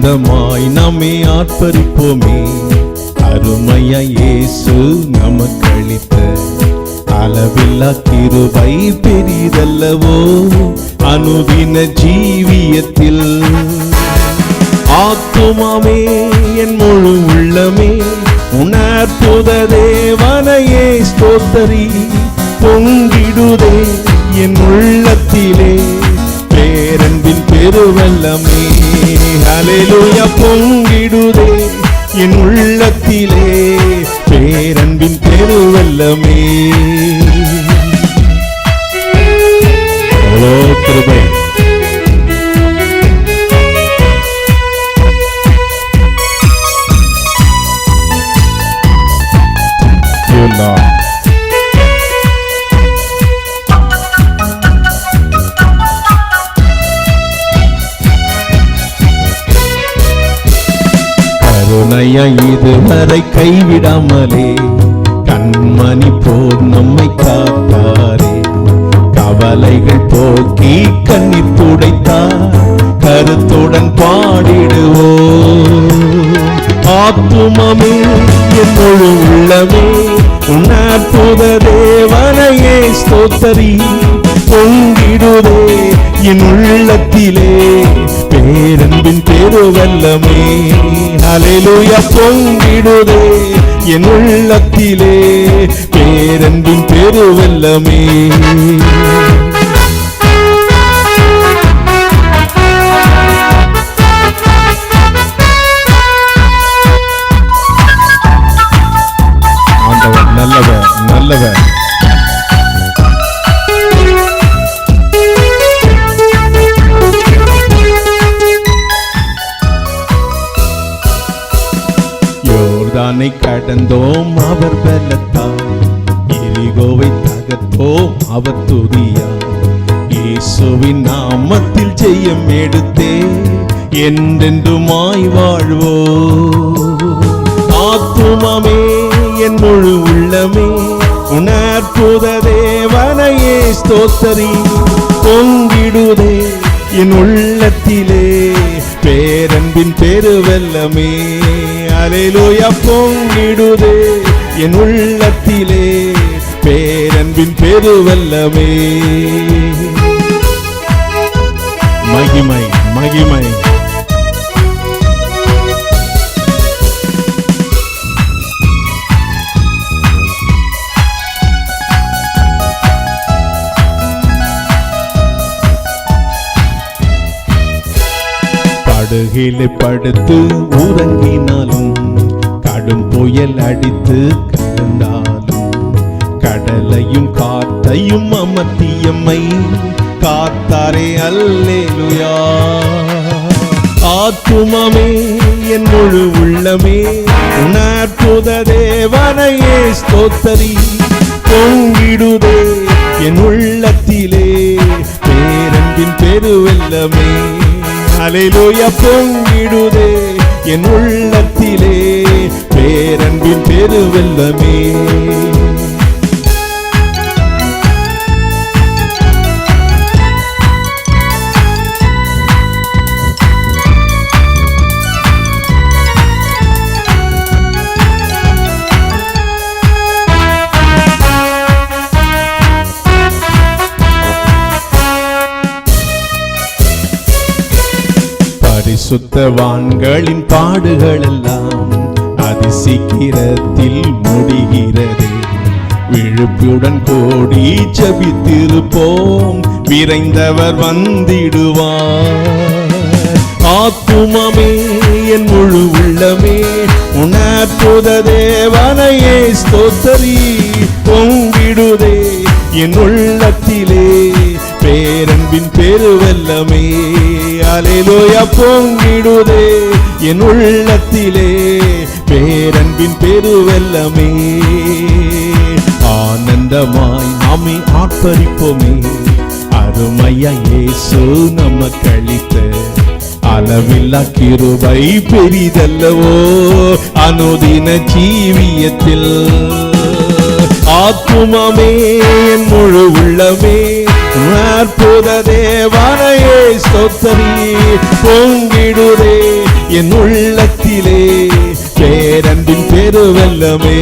சொந்தமாய் நம்மை ஆர்ப்பரிப்போமே. அருமையா இயேசு நமக்களித்த அளவில்லா கிருபை பெரிதல்லவோ. அனுதின ஜீவியத்தில் ஆத்துமாமே என் முழு உள்ளமே. உணர்ப்புத தேவனையே ஸ்தோத்தரி. பொங்கிடுதே என் உள்ளத்திலே. பேரன்பின் பெருவல்லமே. அலையிலுயா பொங்கிடுதே என் உள்ளத்திலே. பேரன்பின் பெருவல்லமே கிருபை கருணைய இதுவரை கைவிடாமலே கண்மணி போர் நம்மை காத்தாரே. கவலைகள் போக்கி கண்ணீர் துடைத்தார் கருத்துடன் பாடிடுவோ ஆத்துமமே என் முழு உள்ளமே உணர்ப்புத தேவனையே ஸ்தோத்தரி. பொங்கிடுதே என் உள்ளத்திலே பேரன்பின் திருவல்லமே அலையிலுயா பொங்கிடுதே என் உள்ளத்திலே. பேரன்பின் பெருவல்லமே நல்லவர் நல்லவர். யோர்தானை கடந்தோம் அவர் பலத்தால் எரிகோவை தகர்த்தோம் அவர் துதியா இயேசுவின் நாமத்தில் ஜெயம் எடுத்தே என்றென்றுமாய் வாழ்வோ ஆத்துமமே என் முழு உள்ளமே. உணர்புத தேவனையே ஸ்தோத்தரி. பொங்கிடுதே என் உள்ளத்திலே. பேரன்பின் பெருவெல்லமே. அலையிலோயா பொங்கிடுதே என் உள்ளத்திலே. பேரன்பின் பெருவல்லமே. மகிமை மகிமை. படுகிலை படுத்து உறங்கினாலும் கடும் புயல் அடித்து கடந்தாலும் கடலையும் காத்தையும் அமர்த்தியம்மை காத்தாரே அல்லேலுயா. ஆத்துமமே என் முழு உள்ளமே உணர்ப்புத தேவனையே ஸ்தோத்தரி. பொங்கிடுதே என் உள்ளத்திலே பேரன்பின் பெருவெல்லமே அலையிலோய பொங்கிடுதே என் உள்ளத்திலே பேரன்பின் பெருவெல்லமே பரிசுத்தவான்களின் பாடுகள் எல்லாம் அதிசீக்கிரத்தில் முடிகிறது. விழுப்புடன் கோடி ஜபித்திருப்போம். விரைந்தவர் வந்திடுவார். ஆத்துமமே என் முழு உள்ளமே. உணர்புத தேவனையே ஸ்தோத்தரி. பொங்கிடுதே என் உள்ளத்திலே பேரன்பின் பெருவெல்லமே அலையிலோய பொங்கிடுதே என் உள்ளத்திலே. பேரன்பின் பெருவெல்லமே ஆனந்தமாய் நாமே ஆர்ப்பரிப்போமே. அருமையா இயேசு நமக்களித்த அளவில்லா கிருபை பெரிதல்லவோ. அனுதின ஜீவியத்தில் ஆத்துமமே என் முழு உள்ளமே. அற்புத தேவனையே ஸ்தோத்தரி பொங்கிடுதே என் உள்ளத்திலே பேரன்பின் பெருவெல்லமே.